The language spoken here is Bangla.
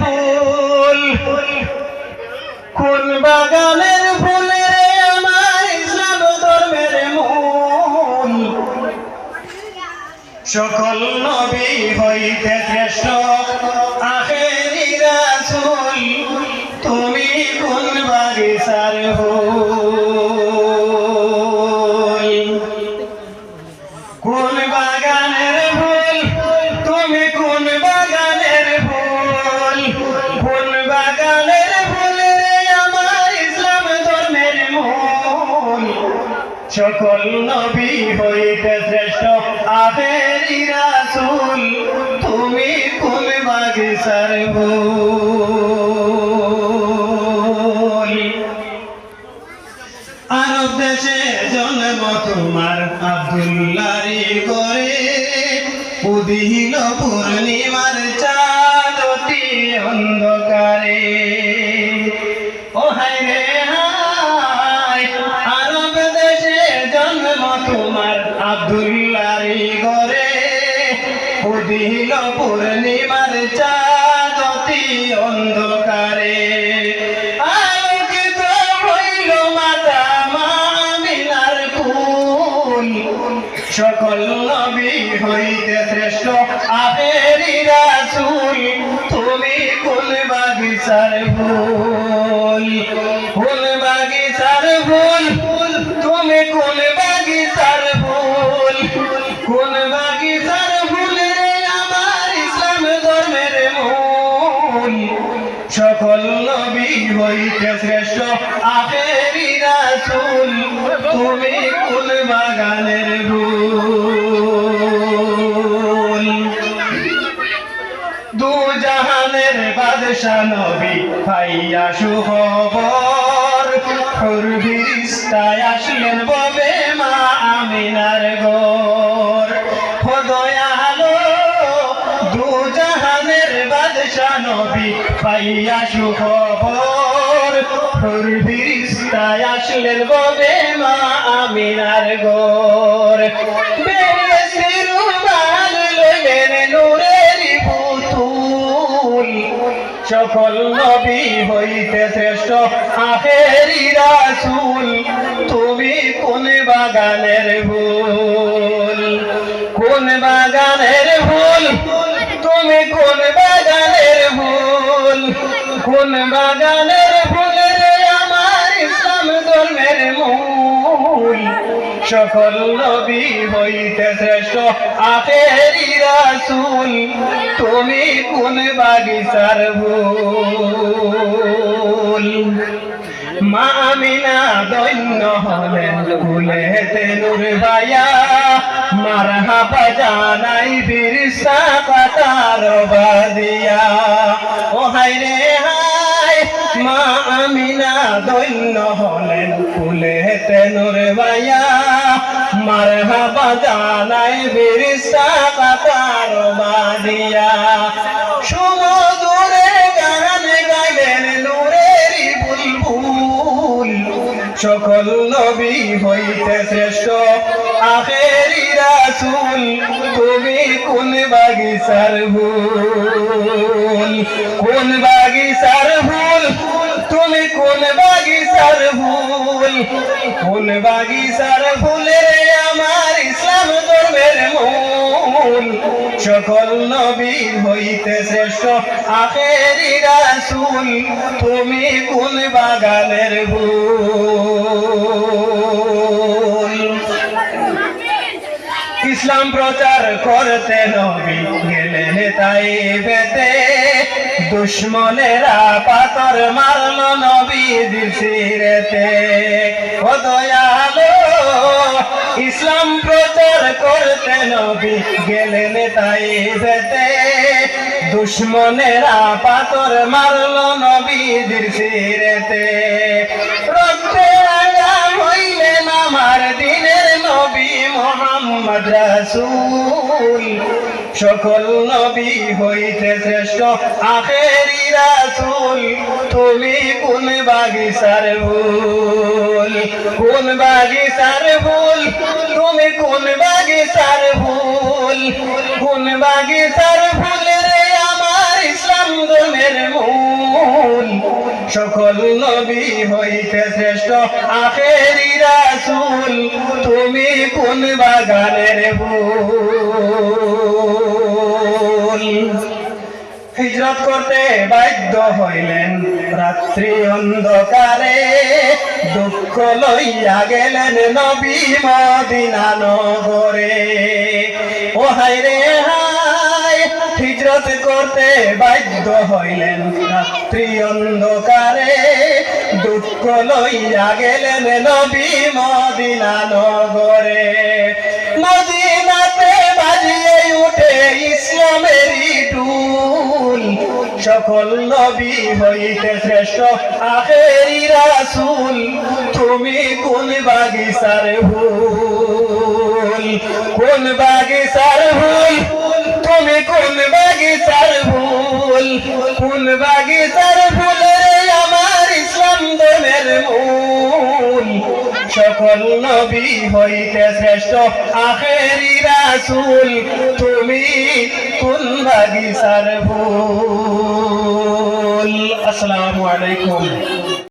ফুল। কোন বাগানের ফুলে আমার ইসলাম ধর্মের মূল। সকল নবী হইতে শ্রেষ্ঠ। সকল নবী হইতে শ্রেষ্ঠ। আদেরি রাসুল তুমি কুল বাগিচার ফুল উদিল পূর্ণিমার চাঁদটি অন্ধকারে। আলোকিত হইল মাতা মামিনার কুল সকল নবী হইতে শ্রেষ্ঠ আবেরি রাসূল। তুমি কোন বাগিচার ফুল কোন বাগিচার ফুল। তুমি কোন বাগিচার সকল নবী হইতে শ্রেষ্ঠ, আখেরি রাসূল, তুমি কোন বাগানের ফুল দু জাহানের বাদশা নবী ভাইয়া সুখবর ফুরবিস্তায় আসলেন ববে মা আমিনার গোর বাদশা নবী ভাইয়া সুখবর। ফুরবিস্তায় আসলেন, ববে মা আমিনার গোর সকল নবী হইতে শ্রেষ্ঠ আখেরি রাসূল। তুমি কোন বাগানের ফুল? কোন বাগানের ফুল? কোন বাগানের ফুল আমার ইসলাম ধর্মের মূল। সকল নবী হইতে শ্রেষ্ঠ আখেরি রাসূল। তুমি কোন বাগিচার ফুল মা আমিনা দৈন্য হলেন ফুলেতে নূর ভাইয়া। মারহাবা জানাই বিরসা কাতার বাদিয়া। ও হাই রে মা আমিনা দৈন্য হলেন ফুলেতে নূর ভাইয়া মারহাবা জানাই বিরসা কাতার বাদিয়া সমুদ্রে গান গাইলেন নূরের বুলবুল। সকল নবী হইতে শ্রেষ্ঠ আখেরি রাসূল। তুমি কোন বাগিচার ফুল কোন বাগিচার ফুল বাগি সার বাগিচার ফুল বাগি বাগিচার ফুলে আমার ইসলাম ধর্মের মূল। সকল নবী হইতে শ্রেষ্ঠ আখেরি রাসুল, তুমি কোন বাগানের ফুল। ইসলাম প্রচার করতে নবী গেলেন তাই বেতে দুশ্মনেরা পাথর মারল নবী দিশিরেতে ও দয়ালো, ইসলাম প্রচার করতে নবী গেলেন তাই বেতে দুশ্মনেরা পাতর মারল নবী দিশিরেতে রাসূল, সকল নবী হইতে শ্রেষ্ঠ, আখেরি রাসূল। তুমি কোন বাগিচার ফুল কোন বাগিচার ফুল তুমি কোন বাগিচার ফুল কোন বাগিচার ফুল রে আমার ইসলাম আদমের মূল? সকল নবী হইতে শ্রেষ্ঠ, আখেরি রাসূল। তুমি কোন বাগানের ফুল। হিজরত করতে বাধ্য হইলেন, রাত্রি অন্ধকারে দুঃখ লইয়া গেলেন নবী মদিনা নগরে। ও হাই রে হাই হিজরত করতে বাধ্য হইলেন, রাত্রি অন্ধকারে দুঃখ লইয়া গেলেন নবী মদিনা নগরে। মদিনাতে বাজিয়ে উঠে ইসলামেরই ডুল। সকল নবী হইতে শ্রেষ্ঠ আখেরি রাসূল। তুমি কোন বাগিচার ভুল? কোন বাগিচার ভুল? তুমি কোন বাগিচার ভুল? কোন বাগিচার ভুল রে আমার ইসলাম ধর্মের মূল সকল নবী হইতে শ্রেষ্ঠ আখেরি রাসুল। তুমি কোন বাগিচার ভুল আসসালামু আলাইকুম।